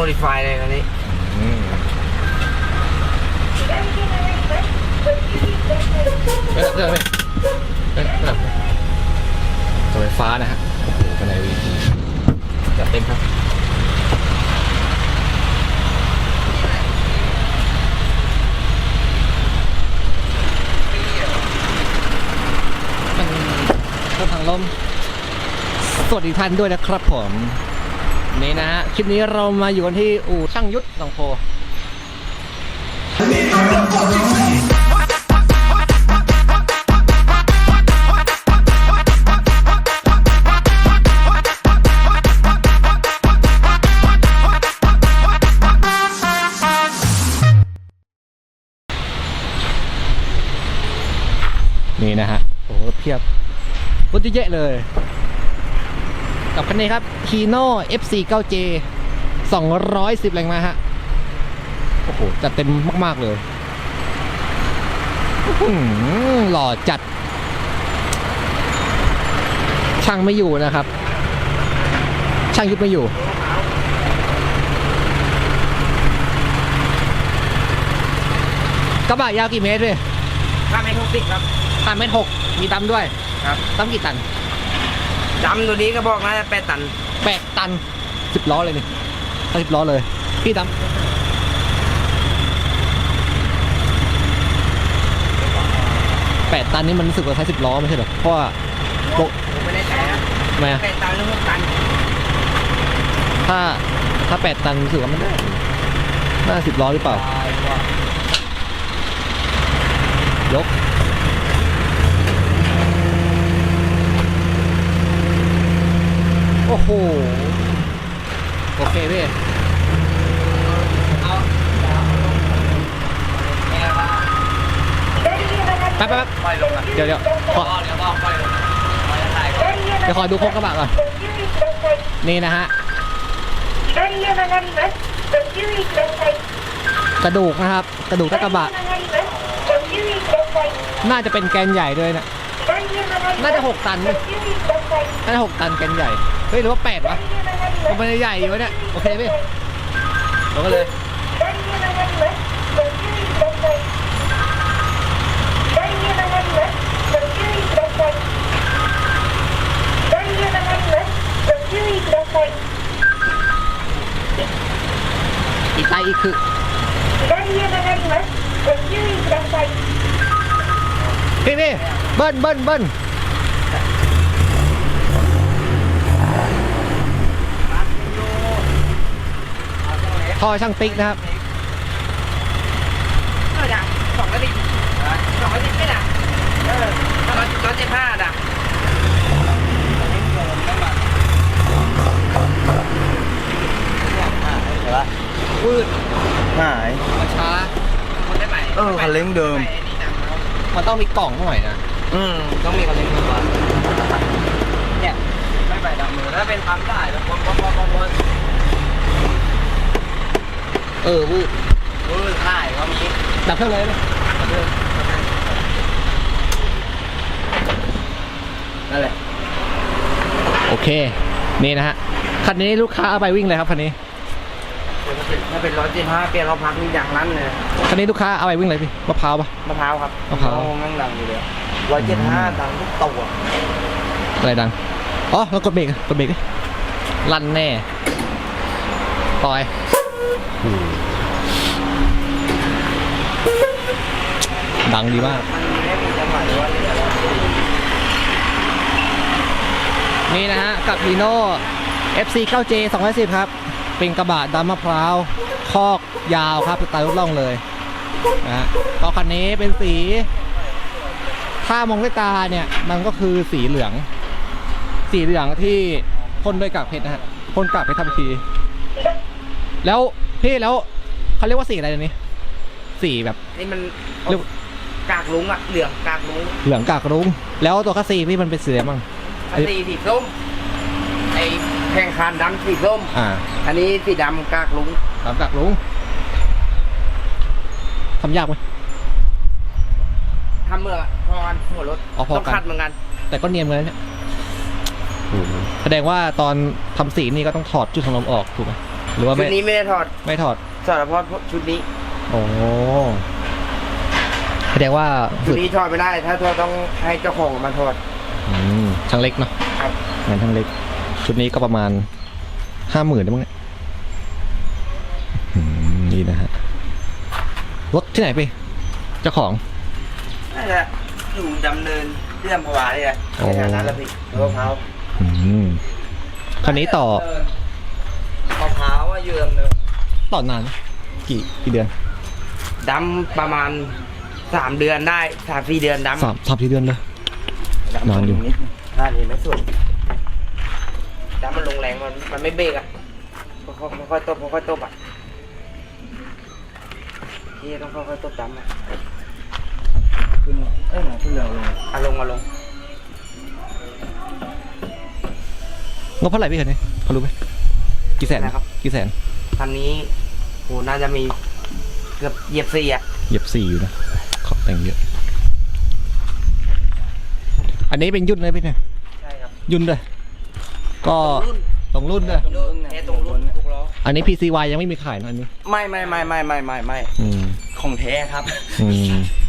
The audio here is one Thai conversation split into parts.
โมดิฟายเลยคันนี้เปิดเครื่อเปิดเปิดตัวไฟฟ้านะฮะโอ้โหภายในวีทีจัดเต็มครับเป็นรื่องทางลมสวัสดีท่านด้วยนะครับผม นี่นะฮะ คลิปนี้เรามาอยู่กันที่อู่ช่างยุทธหนองโพนี่นะฮะ โอ้โหเพียบรถเยอะเลย กับคันนี้ครับ Hino FC9J 210 แรงม้าฮะ โอ้โห จัดเต็มมาก ๆ เลยอื้อหือหล่อจัด ช่างไม่อยู่นะครับ ช่างยุดไม่อยู่กระบะยาวกี่เมตรเลยถ้าไม่ทุกสิบครับตันเมตรหกมีตันด้วย ครับตั้มกี่ตัน จำตัวนี้ก็บอกนะแปดตันแปดตันสิบล้อเลยนี่สิบล้อเลย พี่ตั้มแปดตันนี่มันรู้สึกว่าใช้สิบล้อไม่ใช่เหรอเพราะว่าโปะผมไม่ได้ใจนะทำไมอะแปดตันหรือหกตันถ้าถ้าแปดตันรู้สึกว่ามันน่าน่าสิบล้อหรือเปล่า ยก โอ้โห โอเคพี่แป๊บแป๊บไม่ลงนะเดี๋ยวเดี๋ยวขอเดี๋ยวบอกไปเดี๋ยวขอดูโคกกระบะก่อนนี่นะฮะกระดูกนะครับ กระดูกตะกระบะ น่าจะเป็นแกนใหญ่ด้วยนะ น่าจะหกตันน่าจะหกตันแกนใหญ่ เฮ้ยหรือว่าแปดวะก็ไม่ได้ใหญ่อยู่เนี่ย โอเคพี่ลงกันเลยอีไตอีคือพี่พี่ เบิ้ลเบิ้ลเบิ้ลท่อช่างติ๊กนะครับเออดักสองกระดิ่งสองกระดิ่งไม่ดักเออถ้าเราเราเจ็ดห้าดักเห็นปะวืดหายมาช้าคนได้ไหมเออคันเร่งเดิมไอ้นี่ดังแล้วมันต้องมีกล่องหน่อยนะ อืมต้องมีคนเล่นตัวเนี่ยไม่ไปดังมือถ้าเป็นปั๊มได้แบบวนวนวนวนวนเออวืดเออถ่ายก็มีดับเครื่องเลยไหมนั่นแหละโอเค นี่นะฮะ คันนี้ลูกค้าเอาไปวิ่งเลยครับคันนี้ ถ้าเป็นร้อยเจ็ดห้าเปลี่ยนเราพักนี่ดังลั่นเลยคันนี้ลูกค้าเอาไปวิ่งเลยพี่ มะพร้าวปะมะพร้าวครับมะพร้าวโอ้แม่งดังอยู่เลย ร้อยเจ็ดห้าดังทุกตัวอะไรดัง อ๋อแล้วกดเบรกอะกดเบรกดิลั่นแน่ปล่อยดังดีมากมันไม่มีจังหวะว่านี่นะฮะ กับ h ีโน่ FC 9J 210 ครับ เป็นกระบะดำมะพร้าว คอกยาวครับสไตล์รถล่องเลยนะฮะก็คันนี้เป็นสี ถ้ามองด้วยตาเนี่ยมันก็คือสีเหลือง สีเหลืองที่พ่นด้วยกากเพชรนะฮะพ่นกากเพชรทำที แล้วพี่แล้วเขาเรียกว่าสีอะไรเดี๋ยวนี้ สีแบบ นี่มันเรียก กากลุงอะเหลืองกากลุงเหลืองกากรุ้ง แล้วตัวคัสซีพี่มันเป็นสีอะไรบ้างอันนี้สีส้มไอ้แข่งขันดำสีส้ม อ่าอันนี้สีดำกากลุง สามกากรุ้งทำยากไหม ทำเมื่อพอกันหัวรถอ๋อพอกัน ต้องคัดเหมือนกันแต่ก็เนียนเหมือนกันเนี่ยโอ้โหแสดงว่าตอนทำสีนี่ก็ต้องถอดจุดทางลมออกถูกไหมหรือว่าชุไม่ดนี้ไม่ได้ถอดไม่ถอดถอดเฉพาะชุดนี้ โอ้แสดงว่าชุดนี้ถอดไม่ได้ ถ้าถอดต้องให้เจ้าของมาถอด อืมช่างเล็กเนาะครับ งานช่างเล็ก ชุดนี้ก็ประมาณห้าหมื่นได้มั้งเนี่ยอืมนี่นะฮะรถที่ไหนพี่เจ้าของ นั่นแหละอยู่ดำเนินเรื่องภาวะนี่แหละโอ้ในฐานะละพี่มะพร้าวอืมคันนี้ต่อมะพร้าวอะอยู่ดำเนินต่อนานไหมกี่กี่เดือนดำประมาณสามเดือนได้สามสี่เดือนดำสามสามสี่เดือนเลย ดำนานอยู่นิดน่าเห็นไหมสุดดำมันลงแรงมันมันไม่เบรกอะค่อยๆค่อยๆตบค่อยๆตบอะที่ต้องค่อยๆตบดำอะ ขึ้นเอ้ยหนาขึ้นเร็วลงเอาลงมาลงงบเท่าไหร่พี่คันนี้พอรู้ไหมกี่แสนนะครับ กี่แสนคันนี้โหน่าจะมีเกือบเหยียบสี่อะเหยียบสี่อยู่นะของแต่งเยอะ อันนี้เป็นยุ่นเลยพี่เนี่ยใช่ครับยุ่นด้วยก็รุ่นตรงรุ่นด้วยตรงรุ่นแค่ตรงรุ่นทุกล้ออันนี้ PCY ยังไม่มีขายนะอันนี้ ไม่ไม่ไม่ไม่ไม่ไม่ไม่อืมของแท้ครับ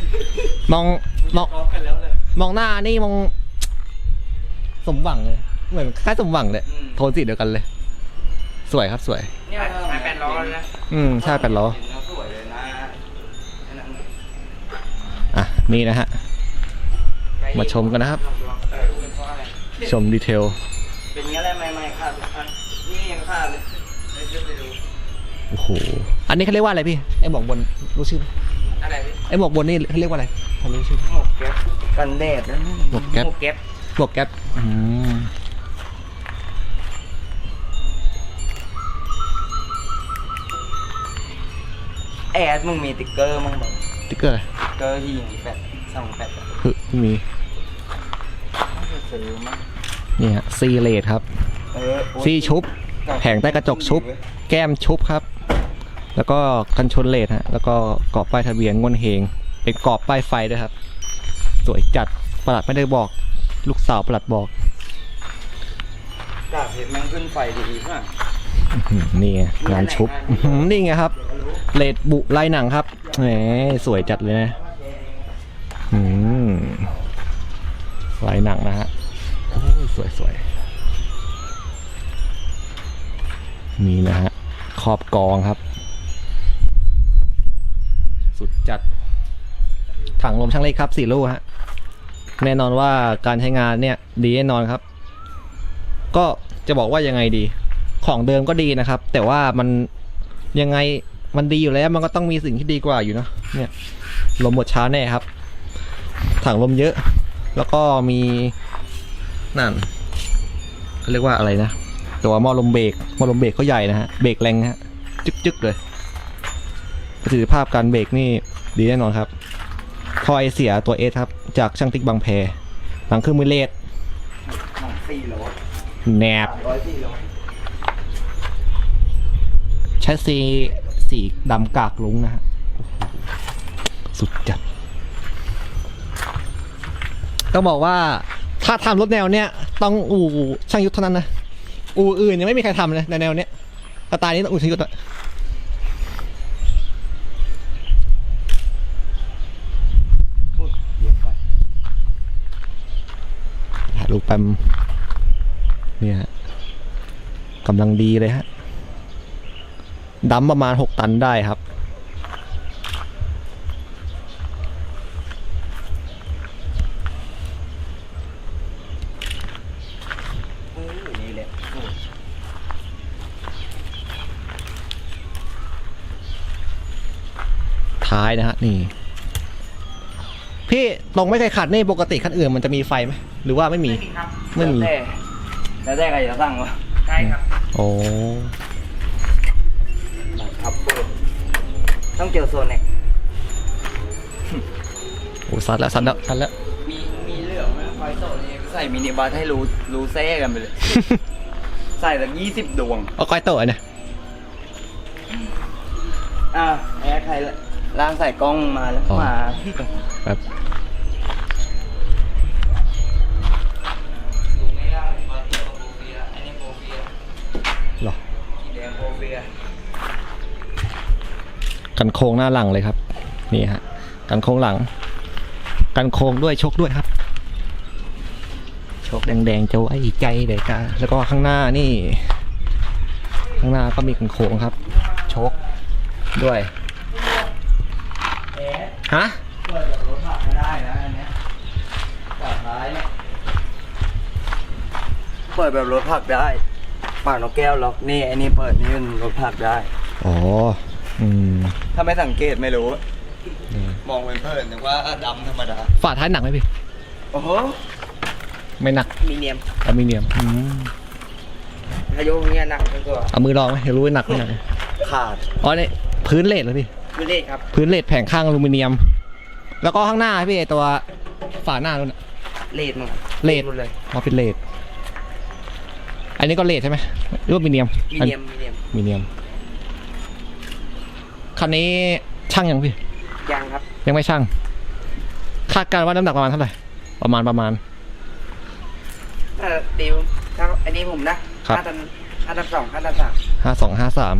อืมมองมองมองหน้านี่มอง สมหวังเลยเหมือนคล้ายสมหวังเลยอืมโทนสีเดียวกันเลย สวยครับสวย เนี่ยใช้แปดล้อแล้วนะอืมใช่แปดล้อเห็นแล้วสวยเลยนะนั่นน่ะอะนี่นะฮะ มาชมกันนะครับเออเป็นเพราะอะไรชมดีเทล เป็นอย่างนี้แหละไม่ไม่ขาดทุกคันนี่ยังขาดเลยเดี๋ยวไปดูโอ้โห อันนี้เขาเรียกว่าอะไรพี่ ไอ้หมวกบนรู้ชื่อไหมอะไรพี่ ไอ้หมวกบนนี่เขาเรียกว่าอะไรเขารู้ชื่อหมวกแก๊ปกันแดดนะหมวกแก๊ปหมวกแก๊ปหมวกแก๊ปอืมแอดมึงมีติ๊กเกอร์มั้งบอกติ๊กเกอร์อะไรติ๊กเกอร์ที่ยิงแปดสองแปดอะฮึไม่มีน่าจะซื้อมั้งนี่ฮะซีเลดครับ เออโอ้ยซีชุบ แผงใต้กระจกชุบ แก้มชุบครับ แล้วก็กันชนเลดฮะแล้วก็กรอบป้ายทะเบียนงวนเฮงเป็นกรอบป้ายไฟด้วยครับ สวยจัดประหลัดไม่ได้บอก ลูกสาวประหลัดบอกกาบเห็นแม่งขึ้นไฟดีมากอื้อหือนี่ไงงานชุบอื้อหือนี่ไงครับเลดบุลายหนังครับแหมสวยจัดเลยนะอืมลายหนังนะฮะโอ้ยสวยสวยนี่นะฮะขอบกองครับสุด จัดถังลมช่างเล็กครับสี่ลูกฮะแน่นอนว่าการใช้งานเนี่ยดีแน่นอนครับ ก็จะบอกว่ายังไงดี ของเดิมก็ดีนะครับ แต่ว่ามันยังไงมันดีอยู่แล้ว มันก็ต้องมีสิ่งที่ดีกว่าอยู่เนอะเนี่ยลมหมดช้าแน่ครับ ถังลมเยอะ แล้วก็มีนั่นเขาเรียกว่าอะไรนะตัวหม้อลมเบรกหม้อลมเบรกเขาใหญ่นะฮะเบรกแรงฮะจึ๊กๆเลย ประสิทธิภาพการเบรกนี่ดีแน่นอนครับท่อไอเสียตัวเอสครับ จากช่างติ๊กบางแพหลังเครื่องมือเลดของสี่โลแนบสามร้อยสี่โลแชสซีสีดำกากลุงนะฮะโอ้โหสุดจัดต้องบอกว่าถ้าทำรถแนวเนี้ยต้องอู่ช่างยุทธเท่านั้นนะ อู่อื่นยังไม่มีใครทำเลยในแนวเนี้ยสไตล์นี้ต้องอู่ช่างยุทธอะถ่ายรู ปแปมเนี่ยฮะกำลังดีเลยฮะดัมประมาณ 6 ตันได้ครับ ท้ายนะฮะนี่ พี่ตรงไม่เคยขัดนี่ปกติคันอื่นมันจะมีไฟไหม หรือว่าไม่มี ไม่มีครับไม่มี แล้วแต่แล้วแต่ใครจะสั่งวะใช่ครับ โอ้ครับเปิดต้องเจอโซนเนี่ยโหซัดแล้วซัดแล้วซัดแล้ว มีมีเหลืองไหมไฟโซนนี่ใส่มินิบัสให้รู้รู้เซ่กันไปเลย ใส่สักยี่สิบดวง เอาก้อยโตะเนี่ยอ่าแอร์ใครล่างใส่กล้องมาแล้วอ๋อมา แบบ กันโค้งหน้าหลังเลยครับ นี่ฮะ กันโค้งหลัง กันโค้งด้วยชกด้วยครับชกแดงๆจะไว้ใจเลยกาแล้วก็ข้างหน้านี่ ข้างหน้าก็มีกันโค้งครับชกด้วยฮะเพื่อเปิดแบบรถผักได้ ปากนกแก้วล็อกนี่ไอ้นี่เปิดนี่เป็นรถผักได้ อ๋อ อืม ถ้าไม่สังเกตไม่รู้นี่มองเป็นเพื่อนนึกว่าดำธรรมดา ฝาท้ายหนักไหมพี่ โอ้โหไม่หนักมีเนียมอลูมิเนียมอืมถ้ายกอย่างเงี้ยหนักมันก็เอามือลองไหมเดี๋ยวรู้ว่าหนักไม่หนักขาดอ๋อเนี่ยพื้นเลดเลยพี่ คือเลขครับ พื้นเลดแผงข้างอลูมิเนียม แล้วก็ข้างหน้าพี่ไอ้ตัวฝาหน้านู่นน่ะเลขมั้งเลดหมดเลย อ๋อเป็นเลด อันนี้ก็เลดใช่ไหมหรือว่ามีเนียมมีเนียมมีเนียมมีเนียมคันนี้ช่างยังพี่ ยังครับ ยังไม่ช่างคาดการณ์ว่าน้ำหนักประมาณเท่าไหร่ประมาณประมาณถ้าติวถ้าอันนี้ผมนะครับห้าตันห้าตันสองห้าตันสามห้าสองห้าสาม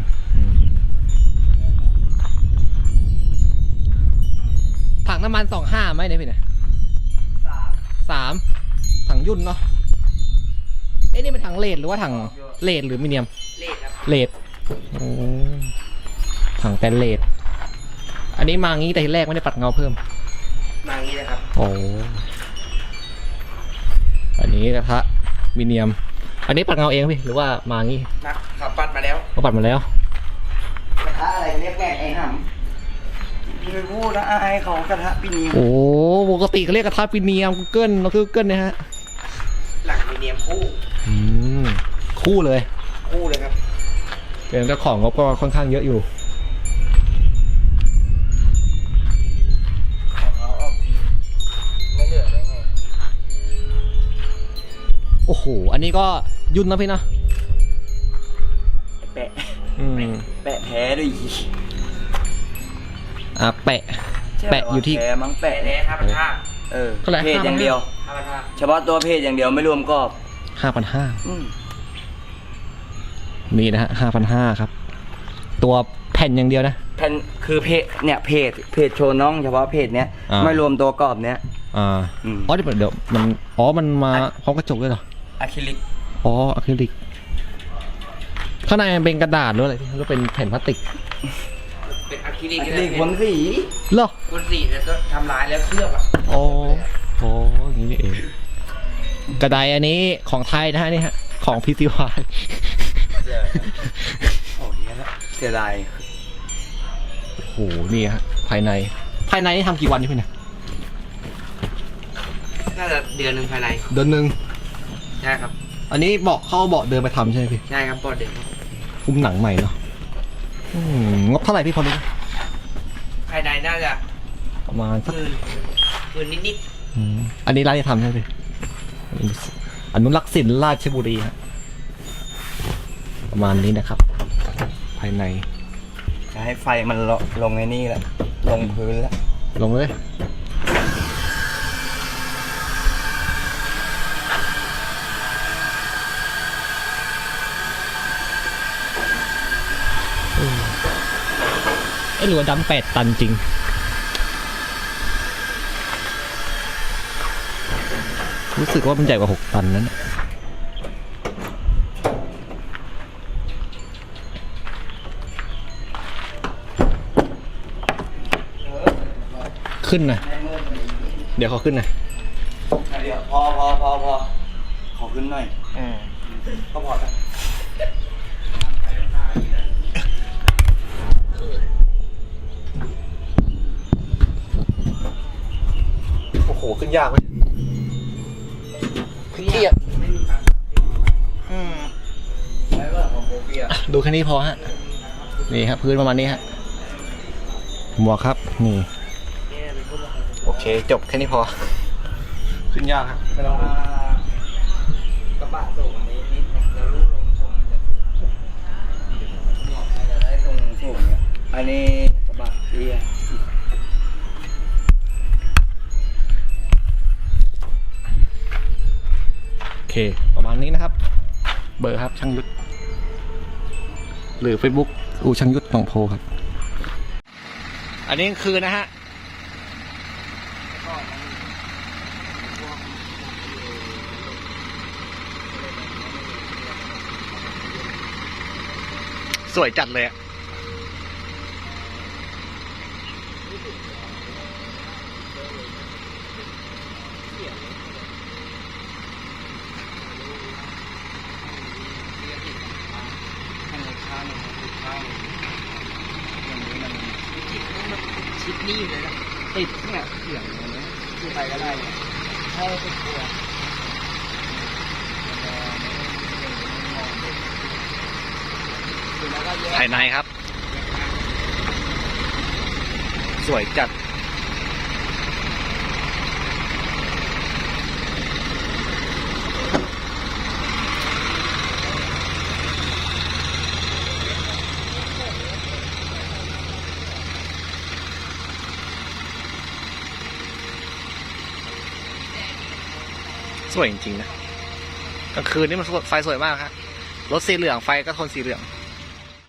ถังน้ำมันสองห้าไหมเนี่ยพี่เนี่ยสามสามถังยุ่นเนาะ เอ้นี่เป็นถังเลดหรือว่าถังเลดหรือมีเนียมเลขครับเลดโอ้ถังแต่เลดอันนี้มางี้แต่ทีแรกไม่ได้ปัดเงาเพิ่ม มาอย่างนี้เลยครับ โอ้อันนี้กระทะมีเนียม อันนี้ปัดเงาเองพี่หรือว่ามางี้นะขับปัดมาแล้วก็ปัดมาแล้วกระทะอะไรเรียกแม่ไอ้หำไม่พูดนะไอ้เขากระทะปีนี้โอ้ปกติเขาเรียกกระทะปีเนียม Google เราคือ Google นะฮะหลังมีเนียมคู่ อืมคู่เลย คู่เลยครับเป็นเจ้าของงบก็ค่อนข้างเยอะอยู่เขาออกทีไม่เหลือได้ไงโอ้โห อันนี้ก็ยุ่นนะพี่นะ แปะอืมแปะแท้ด้วยอีกอะแปะ แปะอยู่ที่แท้มั้งแปะแปะแท้ห้าพันห้าเออเท่าไหร่เพจอย่างเดียวห้าพันห้าเฉพาะตัวเพจอย่างเดียวไม่รวมกรอบ ห้าพันห้าอืมนี่นะฮะห้าพันห้าครับ ตัวแผ่นอย่างเดียวนะ แผ่นคือเพจเนี่ยเพจเพจโชว์น้องเฉพาะเพจเนี้ยอ่า ไม่รวมตัวกรอบเนี้ย อ่าอืม อ๋อเดี๋ยวเดี๋ยวมันอ๋อมันมาพร้อมกระจกด้วยเหรออะคริลิกอ๋ออะคริลิกข้างในมันเป็นกระดาษหรืออะไรพี่หรือเป็นแผ่นพลาสติกเป็นอะคริลิกอะครินะลิกผลสีเหรอบนสีแล้วก็ทำลายแล้วเคลือบอะ โอ้โหอย่างนี้นี่เอง กระไดอันนี้ของไทยนะฮะนี่ฮะของพีซีวายโอ้ยแล้วเสียดายโอ้โหนี่ฮะภายใน ภายในนี่ทำกี่วันนี่พี่เนี่ยน่าจะเดือนหนึ่งภายในเดือนหนึ่งใช่ครับ อันนี้เบาะเข้าเบาะเดินไปทำใช่ไหมพี่ใช่ครับปอดเดือนครับคุ้มหนังใหม่เนาะอืมงบเท่าไหร่พี่พอรู้ไหมภายในน่าจะประมาณสักหมื่นหมื่นนิดอืมอันนี้ร้านจะทำใช่ไหมพี่ อนุรักษ์ศิลป์ราชบุรีฮะประมาณนี้นะครับ ภายใน จะให้ไฟมันลงลงในนี่แหละ ลงพื้นแล้ว ลงเลยเอ้หรือว่าดำแปดตันจริง รู้สึกว่ามันใหญ่กว่าหกตันนั้นน่ะขึ้นนะเดี๋ยวเขาขึ้นนะเดี๋ยวพอพอพอพอขอขึ้นหน่อยก็พอแล้วโอ้โห ขึ้นยากไหม แค่นี้พอฮะนี่ครับพื้นประมาณนี้ฮะหมวกครับนี่โอเค จบแค่นี้พอ ขึ้นยากครับไม่ต้องกระบะส่งนี้นิดนะแล้วลูกลงส่งจะจะได้ส่งส่งเนี่ยอันนี้กระบะเบียโอเค ประมาณนี้นะครับ เบอร์ครับช่างยุทธ หรือ Facebook อูช่างยุทธหนองโพครับ อันนี้คือนะฮะสวยจัดเลยอะ ชิดนี่เลยนะติดเนี่ยเสียงอย่างเงี้ยคือไปก็ได้เนี่ยใช่ติดตัวภายในครับ สวยจัด สวยจริงๆนะกลางคืนนี่มันไฟสวยมากครับรถสีเหลืองไฟก็ทนสีเหลือง